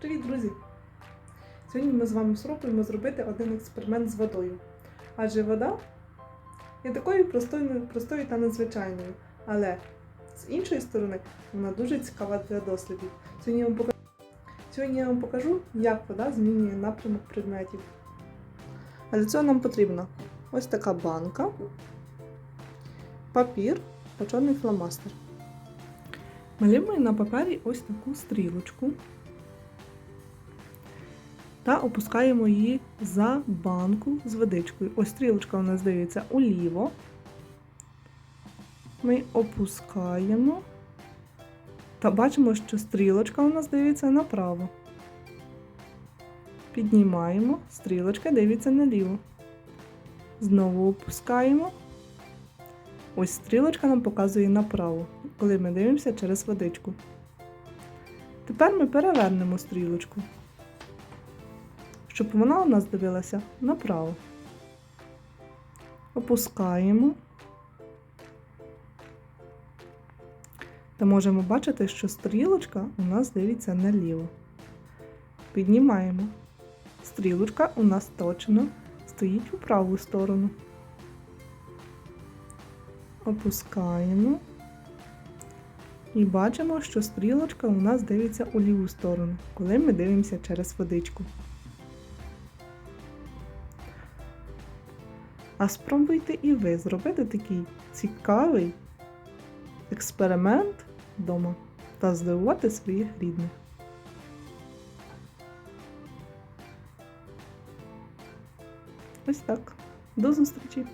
Привіт, друзі! Сьогодні ми з вами спробуємо зробити один експеримент з водою. Адже вода є такою простою, простою та незвичайною, але з іншої сторони вона дуже цікава для дослідів. Сьогодні я вам покажу, Сьогодні я вам покажу, як вода змінює напрямок предметів. А для цього нам потрібна ось така банка, папір та чорний фломастер. Малюємо на папері ось таку стрілочку та опускаємо її за банку з водичкою. Ось стрілочка у нас дивиться уліво. Ми опускаємо та бачимо, що стрілочка у нас дивиться направо. Піднімаємо, стрілочка дивиться наліво. Знову опускаємо. Ось стрілочка нам показує направо, коли ми дивимося через водичку. Тепер ми перевернемо стрілочку, щоб вона у нас дивилася направо. Опускаємо. Та можемо бачити, що стрілочка у нас дивиться наліво. Піднімаємо. Стрілочка у нас точно стоїть у праву сторону. Опускаємо. І бачимо, що стрілочка у нас дивиться у ліву сторону, коли ми дивимося через водичку. А спробуйте і ви зробити такий цікавий експеримент вдома та здивувати своїх рідних. Ось так. До зустрічі!